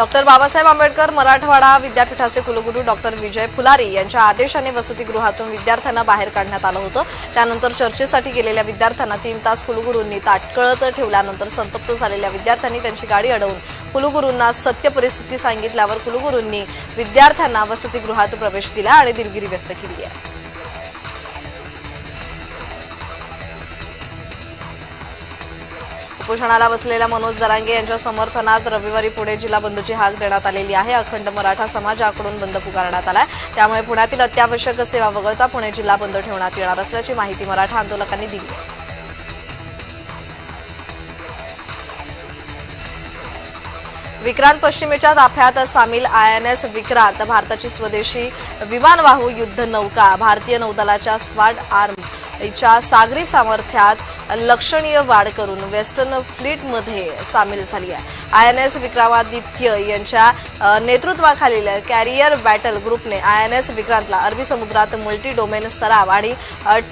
Doctor Babasaheb Ambedkar Marathwada विद्यापीठाचे कुलगुरू doctor विजय फुलारी यांच्या आदेशाने वसतिगृहातून विद्यार्थ्यांना बाहेर काढण्यात आलं होतं. त्यानंतर चर्चेसाठी गेलेल्या विद्यार्थ्यांना तीन तास कुलगुरूंनी ताटकळत ठेवल्यानंतर संतप्त झालेल्या विद्यार्थ्यांनी त्यांची गाडी अडवून कुलगुरूंना सत्य परिस्थिती सांगितल्यावर कुलगुरूंनी विद्यार्थ्यांना वसतिगृहात प्रवेश दिला आणि दिलगिरी व्यक्त केली आहे. उपोषणाला बसलेल्या मनोज जरांगे यांच्या समर्थनात रविवारी पुणे जिल्हा बंदची हाक देण्यात आलेली आहे. अखंड मराठा समाजाकडून बंद पुकारण्यात आलाय. त्यामुळे पुण्यातील अत्यावश्यक सेवा वगळता पुणे जिल्हा बंद ठेवण्यात येणार असल्याची माहिती मराठा आंदोलकांनी दिली. आहे विक्रांत पश्चिमेच्या ताफ्यात सामील आय एन एस विक्रांत भारताची स्वदेशी विमानवाहू युद्ध नौका भारतीय नौदलाच्या स्वाड आर्म च्या सागरी सामर्थ्यात लक्षणीय वाढ करून वेस्टर्न फ्लीटमध्ये सामील झाली आहे. आय एन एस विक्रमादित्य यांच्या नेतृत्वाखालील कॅरियर बॅटल ग्रुपने आय एन एस विक्रांतला अरबी समुद्रात मल्टी डोमेन सराव आणि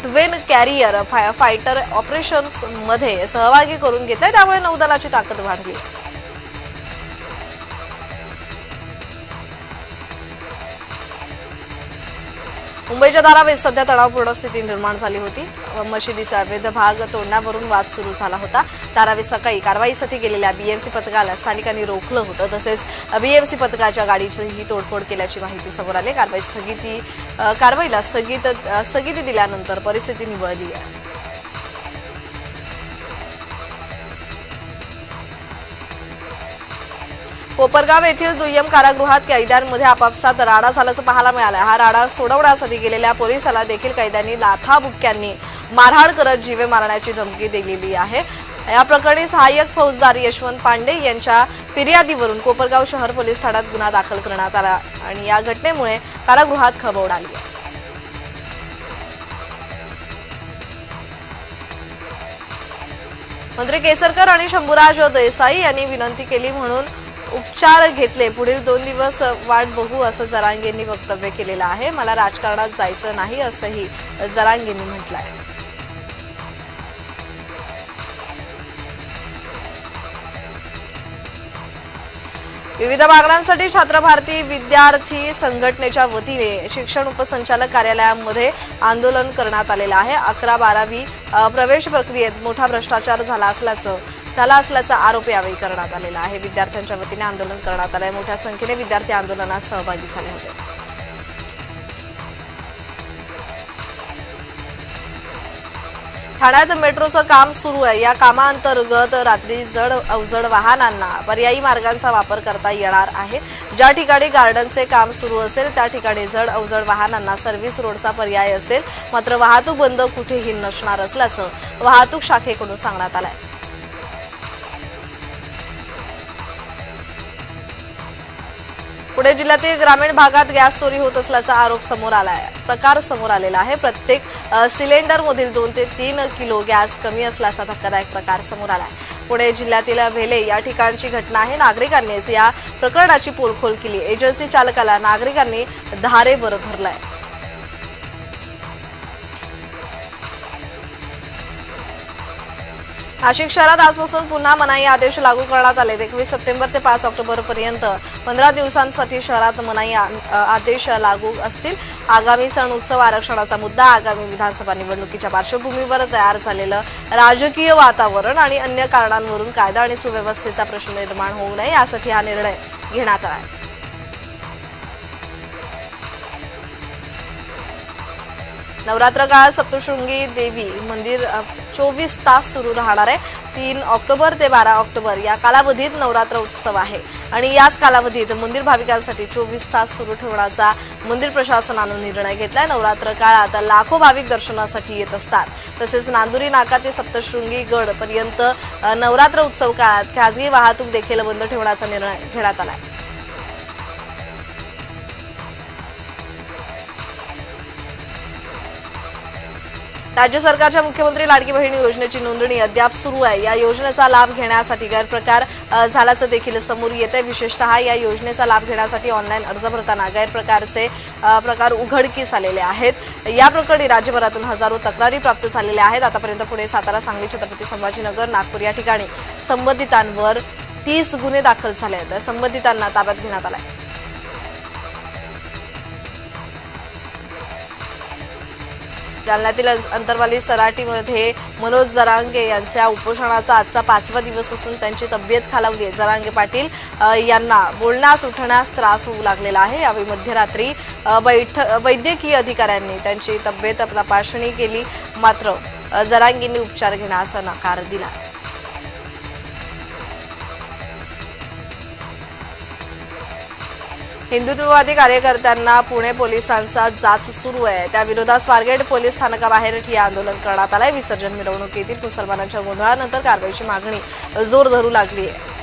ट्वेन कॅरियर फाय फायटर ऑपरेशन्समध्ये सहभागी करून घेतलाय. त्यामुळे नौदलाची ताकद वाढली. मुंबईच्या धारावीत सध्या तणावपूर्ण स्थिती निर्माण झाली होती. मशिदीचा अवैध भाग तोडण्यावरून वाद सुरू झाला होता. धारावीत सकाळी कारवाईसाठी गेलेल्या बीएमसी पथकाला स्थानिकांनी रोखलं होतं. तसेच बीएमसी पथकाच्या गाडीचीही तोडफोड केल्याची माहिती समोर आली. कारवाई स्थगिती कारवाईला स्थगित स्थगिती दिल्यानंतर परिस्थिती निवळली आहे. कोपरगाव येथील दुय्यम कारागृहात कैद्यांमध्ये आपापसात राडा झाल्याचं पाहायला मिळालं हा राडा सोडवण्यासाठी गेलेल्या पोलिसाला देखील कैद्यांनी लाथाबुक्क्यांनी मारहाण करत जीवे मारण्याची धमकी दिलेली आहे. या प्रकरणी सहाय्यक फौजदार यशवंत पांडे यांच्या फिर्यादीवरून कोपरगाव शहर पोलीस ठाण्यात गुन्हा दाखल करण्यात आला आणि या घटनेमुळे कारागृहात खबवड आली मंत्री केसरकर आणि शंभूराज देसाई यांनी विनंती केली म्हणून उपचार घेतले. पुढील दोन दिवस वाट बघू असं जरांगेंनी वक्तव्य केलेलं आहे. मला राजकारणात जायचं नाही असंही जरांगेंनी म्हटलं आहे विविध मागण्यांसाठी छात्र भारती विद्यार्थी संघटनेच्या वतीने शिक्षण उपसंचालक कार्यालयामध्ये आंदोलन करण्यात आलेलं आहे. अकरा बारावी प्रवेश प्रक्रियेत मोठा भ्रष्टाचार झाला असल्याचं झाला असल्याचा आरोप यावेळी करण्यात आलेला आहे. विद्यार्थ्यांच्या वतीने आंदोलन करण्यात आलंय. मोठ्या संख्येने विद्यार्थी आंदोलनात सहभागी झाले होते. ठाण्यात मेट्रोचं काम सुरू आहे. या कामाअंतर्गत रात्री जड अवजड वाहनांना पर्यायी मार्गांचा वापर करता येणार आहे. ज्या ठिकाणी गार्डनचे काम सुरू असेल त्या ठिकाणी जड अवजड वाहनांना सर्व्हिस रोडचा पर्याय असेल. मात्र वाहतूक बंद कुठेही नसणार असल्याचं वाहतूक शाखेकडून सांगण्यात आलं आहे पुणे जिल्ह्यातील ग्रामीण भागात गॅस चोरी होत असल्याचा आरोप समोर आला आहे प्रकार समोर आलेला आहे. प्रत्येक सिलेंडरमधील दोन ते तीन किलो गॅस कमी असल्याचा धक्कादायक प्रकार समोर आला आहे पुणे जिल्ह्यातील भेले या ठिकाणची घटना आहे. नागरिकांनीच या प्रकरणाची पोलखोल केली. एजन्सी चालकाला नागरिकांनी धारेवर आहे नाशिक शहरात आजपासून पुन्हा मनाई आदेश लागू करण्यात आले. एकवीस सप्टेंबर ते पाच ऑक्टोबर पर्यंत पंधरा दिवसांसाठी शहरात मनाई आ- आदेश लागू असतील. आगामी सण उत्सव आरक्षणाचा मुद्दा आगामी विधानसभा निवडणुकीच्या पार्श्वभूमीवर तयार झालेलं राजकीय वातावरण आणि अन्य कारणांवरून कायदा आणि सुव्यवस्थेचा प्रश्न निर्माण होऊ नये यासाठी हा निर्णय घेण्यात आला नवरात्र काळात सप्तशृंगी देवी मंदिर चोवीस तास सुरू राहणार आहे. तीन ऑक्टोबर ते बारा ऑक्टोबर या कालावधीत नवरात्र उत्सव आहे. आणि याच कालावधीत मंदिर भाविकांसाठी चोवीस तास सुरू ठेवण्याचा मंदिर प्रशासनानं निर्णय घेतलाय. नवरात्र काळात लाखो भाविक दर्शनासाठी येत असतात. तसेच नांदुरी नाका ते सप्तशृंगी गड पर्यंत नवरात्र उत्सव काळात खासगी वाहतूक देखील बंद ठेवण्याचा निर्णय घेण्यात आलाय. राज्य सरकारच्या मुख्यमंत्री लाडकी बहिणी योजनेची नोंदणी अद्याप सुरू आहे. या योजनेचा लाभ घेण्यासाठी गैरप्रकार झाल्याचं देखील समोर येत आहे विशेषतः या योजनेचा लाभ घेण्यासाठी ऑनलाईन अर्ज भरताना गैरप्रकारचे प्रकार उघडकीस आलेले आहेत. या प्रकरणी राज्यभरातून हजारो तक्रारी प्राप्त झालेल्या आहेत. आतापर्यंत पुणे सातारा सांगली छत्रपती संभाजीनगर नागपूर या ठिकाणी संबंधितांवर तीस गुन्हे दाखल झाले आहेत. संबंधितांना ताब्यात घेण्यात आला आहे जालन्यातील अंतरवाली सराटीमध्ये मनोज जरांगे यांच्या उपोषणाचा आजचा पाचवा दिवस असून त्यांची तब्येत खालावली आहे. जरांगे पाटील यांना बोलण्यास उठण्यास त्रास होऊ लागलेला आहे. यावेळी मध्यरात्री बैठ वैद्यकीय अधिकाऱ्यांनी त्यांची तब्येत तपासणी केली. मात्र जरांगींनी उपचार घेण्यास नकार दिला. हिंदुत्ववादी कार्यकर्त्यांना पुणे पोलिसांचा जाच सुरू आहे. त्याविरोधात स्वारगेट पोलीस स्थानकाबाहेर ठिय्या आंदोलन करण्यात आलंय. विसर्जन मिरवणुकीतील मुसलमानांच्या गोंधळानंतर कारवाईची मागणी जोर धरू लागली आहे.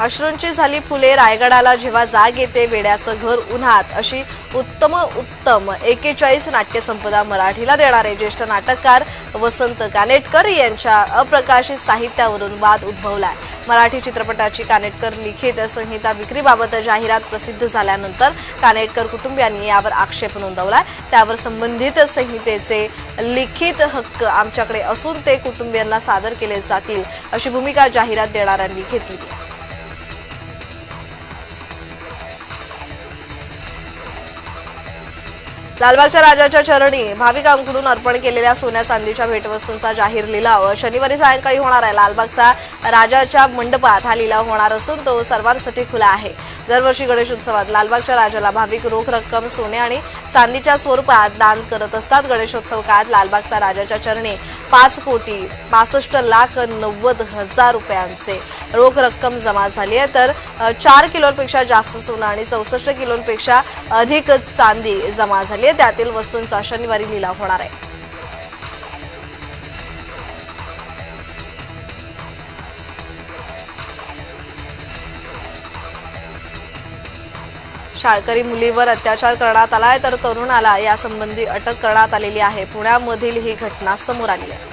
अश्रूंची झाली फुले. रायगडाला जेव्हा जाग येते वेड्याचं घर उन्हात. अशी उत्तम उत्तम एकेचाळीस नाट्यसंपदा मराठीला देणारे ज्येष्ठ नाटककार वसंत कानेटकर यांच्या अप्रकाशित साहित्यावरून वाद उद्भवलाय. मराठी चित्रपटाची कानेटकर लिखित संहिता विक्रीबाबत जाहिरात प्रसिद्ध झाल्यानंतर कानेटकर कुटुंबियांनी यावर आक्षेप नोंदवलाय. त्यावर संबंधित संहितेचे लिखित हक्क आमच्याकडे असून ते कुटुंबियांना सादर केले जातील अशी भूमिका जाहिरात देणाऱ्यांनी घेतली लालबागच्या राजाच्या चरणी भाविकांकडून अर्पण केलेल्या सोन्या चांदीच्या भेटवस्तूंचा जाहीर लिलाव. शनिवारी सायंकाळी होणार आहे. लालबागचा राजाच्या मंडपात हा लिलाव होणार असून तो सर्वांसाठी खुला आहे. दरवर्षी गणेश उत्सवात लालबागच्या राजाला भाविक रोख रक्कम सोने आणि चांदीच्या स्वरूपात दान करत असतात. गणेशोत्सव काळात लालबागचा राजाच्या चरणी पाच कोटी पासष्ट लाख नव्वद हजार रुपयांचे रोख रक्कम जमा झाली आहे. तर चार किलोपेक्षा जास्त सोनं आणि चौसष्ट किलोपेक्षा अधिक चांदी जमा झाली आहे. त्यातील वस्तूंचा शनिवारी लिलाव होणार आहे. शाळकरी मुलीवर अत्याचार करण्यात आला आहे. तर तरुणाला यासंबंधी अटक करण्यात आलेली आहे. पुण्यामधील ही घटना समोर आली आहे.